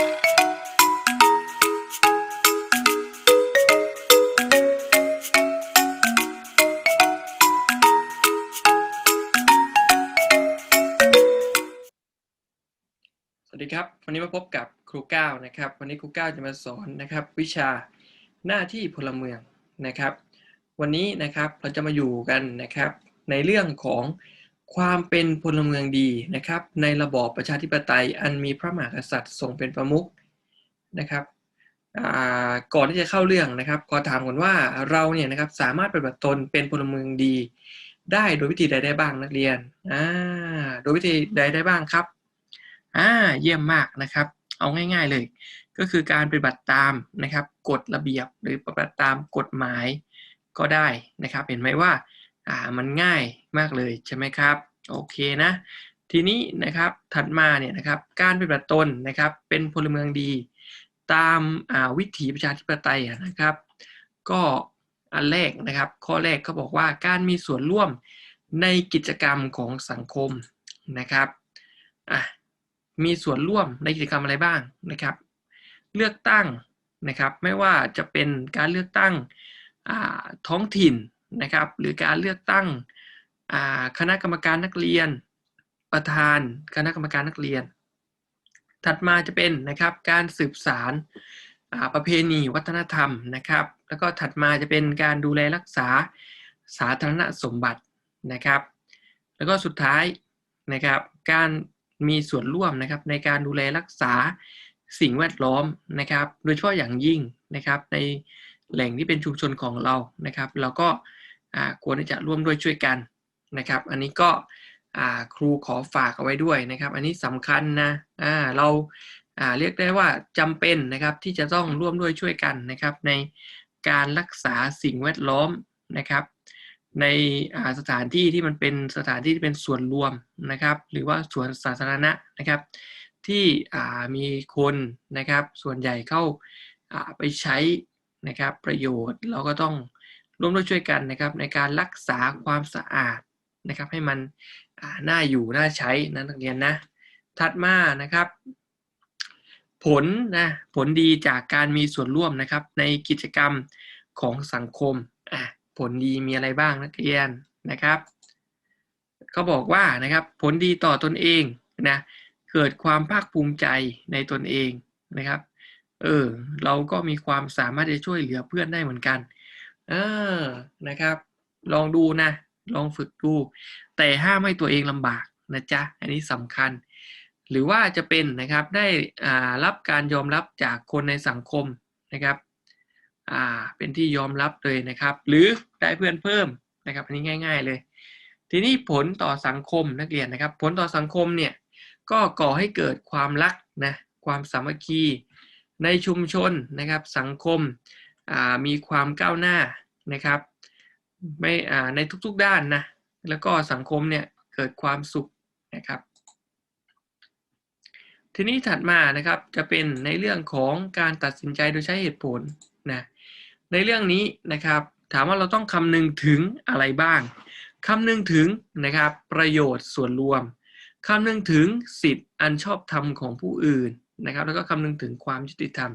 สวัสดีครับ วันนี้มาพบกับครูก้าวนะครับ วันนี้ครูก้าวจะมาสอนนะครับ วิชาหน้าที่พลเมืองนะครับ วันนี้นะครับเราจะมาอยู่กันนะครับ ในเรื่องของ ความเป็นพลเมืองดีนะครับ ในระบอบประชาธิปไตยอันมีพระมหากษัตริย์ทรงเป็นประมุขนะครับก่อนที่จะเข้าเรื่องนะครับขอถามก่อนว่าเราเนี่ยนะครับสามารถปฏิบัติตนเป็นพลเมืองดี ได้โดยวิธีใดได้บ้างนักเรียนอ่าโดยวิธีใดได้บ้างครับอ่าเยี่ยมมากนะครับ เอาง่าย ๆเลย ก็คือการปฏิบัติตามนะครับกฎระเบียบหรือปฏิบัติตามกฎหมายก็ได้นะครับ เห็นไหมว่า อ่ามันง่ายมากเลยใช่ไหมครับโอเคนะทีนี้นะครับถัดมาเนี่ยนะครับการปฏิบัติตนนะครับเป็นพลเมืองดี ตามาวิถีประชาธิปไตยนะครับ ก็อันแรกนะครับ ข้อแรกเขาบอกว่าการมีส่วนร่วมในกิจกรรมของสังคมนะครับอะมีส่วนร่วมในกิจกรรมอะไรบ้างนะครับ เลือกตั้งนะครับไม่ว่าจะเป็นการเลือกตั้งท้องถิ่น นะครับ หรือการเลือกตั้งคณะกรรมการนักเรียน ประธานคณะกรรมการนักเรียน ถัดมาจะเป็นนะครับการสืบสารประเพณีวัฒนธรรมนะครับ แล้วก็ถัดมาจะเป็นการดูแลรักษาสาธารณสมบัตินะครับ แล้วก็สุดท้ายนะครับการมีส่วนร่วมนะครับในการดูแลรักษาสิ่งแวดล้อมนะครับ โดยเฉพาะอย่างยิ่งนะครับในแหล่งที่เป็นชุมชนของเรานะครับ เราก็ ควรที่จะร่วมด้วยช่วยกันนะครับ อันนี้ก็ครูขอฝากเอาไว้ด้วยนะครับ อันนี้สำคัญนะเราเรียกได้ว่าจำเป็นนะครับที่จะต้องร่วมด้วยช่วยกันนะครับ ในการรักษาสิ่งแวดล้อมนะครับ ในสถานที่ที่มันเป็นสถานที่ที่เป็นส่วนรวมนะครับ หรือว่าส่วนสาธารณะนะครับ ที่มีคนนะครับ ส่วนใหญ่เข้าไปใช้นะครับประโยชน์เราก็ต้อง ร่วมด้วยช่วยกันนะครับในการรักษาความสะอาดนะครับ ให้มันน่าอยู่น่าใช้นะนักเรียนนะถัดมานะครับ ผลนะผลดีจากการมีส่วนร่วมนะครับ ในกิจกรรมของสังคมอะผลดีมีอะไรบ้างนักเรียนนะครับเขาบอกว่านะครับผลดีต่อตนเองนะเกิดความภาคภูมิใจในตนเองนะครับเออเราก็มีความสามารถจะช่วยเหลือเพื่อนได้เหมือนกัน เออนะครับ ลองดูนะ ลองฝึกดู แต่ห้ามให้ตัวเองลำบากนะจ๊ะ อันนี้สำคัญ หรือว่าจะเป็นนะครับได้รับการยอมรับจากคนในสังคมนะครับอ่าเป็นที่ยอมรับเลยนะครับ หรือได้เพื่อนเพิ่มนะครับอันนี้ง่าย ๆเลย ทีนี้ผลต่อสังคมนักเรียนนะครับ ผลต่อสังคมเนี่ยก็ก่อให้เกิดความรักนะความสามัคคี ในชุมชนนะครับสังคม มีความก้าวหน้านะครับไม่ในทุกๆด้านนะแล้วก็สังคมเนี่ยเกิดความสุขนะครับ ทีนี้ถัดมานะครับจะเป็นในเรื่องของการตัดสินใจโดยใช้เหตุผลนะในเรื่องนี้นะครับถามว่าเราต้องคำนึงถึงอะไรบ้างคำนึงถึงนะครับประโยชน์ส่วนรวมคำนึงถึงสิทธิ์อันชอบธรรมของผู้อื่นนะครับ แล้วก็คำนึงถึงความยุติธรรม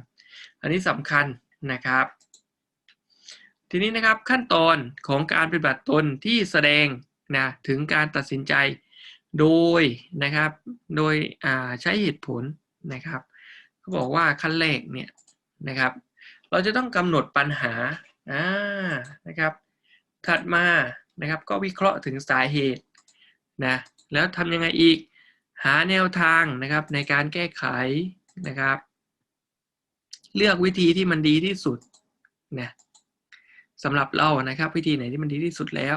อันนี้สำคัญนะครับ ทีนี้นะครับขั้นตอนของการปฏิบัติตนที่แสดงนะถึงการตัดสินใจโดยนะครับโดยใช้เหตุผลนะครับเขาบอกว่าขั้นแรกเนี่ยนะครับ เราจะต้องกำหนดปัญหาอ่านะครับ ถัดมานะครับก็วิเคราะห์ถึงสาเหตุนะแล้วทำยังไงอีกหาแนวทางนะครับในการแก้ไขนะครับ เลือกวิธีที่มันดีที่สุดนะ สำหรับเรานะครับ วิธีไหนที่มันดีที่สุดแล้ว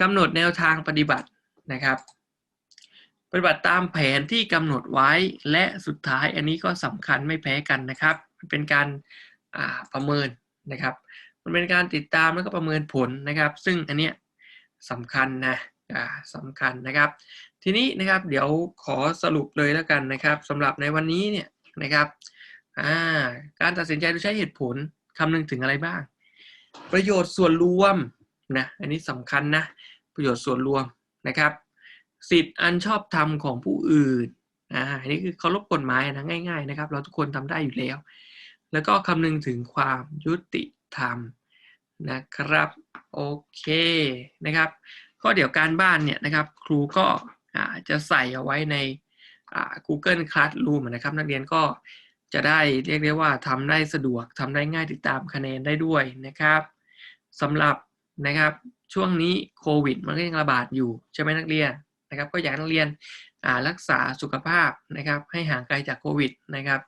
กำหนดแนวทางปฏิบัตินะครับ ปฏิบัติตามแผนที่กำหนดไว้และสุดท้ายอันนี้ก็สำคัญไม่แพ้กันนะครับเป็นการประเมินนะครับ มันเป็นการติดตามแล้วก็ประเมินผลนะครับ ซึ่งอันเนี้ยสำคัญนะสำคัญนะครับ ทีนี้นะครับเดี๋ยวขอสรุปเลยแล้วกันนะครับสำหรับในวันนี้เนี่ยนะครับการตัดสินใจโดยใช้เหตุผลคำนึงถึงอะไรบ้าง ประโยชน์ส่วนรวมนะอันนี้สำคัญนะประโยชน์ส่วนรวมนะครับสิทธิ์อันชอบธรรมของผู้อื่นอ่าอันนี้คือเคารพกฎหมายนะง่าย ๆ นะครับ เราทุกคนทำได้อยู่แล้ว แล้วก็คำนึงถึงความยุติธรรมนะครับโอเคนะครับก็เดียวการบ้านเนี่ยนะครับ ครูก็จะใส่เอาไว้ใน Google Classroom นะครับ นักเรียนก็ จะได้เรียกได้ว่าทำได้สะดวกทำได้ง่ายติดตามคะแนนได้ด้วยนะครับสำหรับนะครับช่วงนี้โควิดมันก็ยังระบาดอยู่ใช่ไหมนักเรียนนะครับ ก็อยากนักเรียนอ่ารักษาสุขภาพนะครับ ให้ห่างไกลจากโควิดนะครับ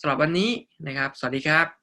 สำหรับวันนี้นะครับ สวัสดีครับ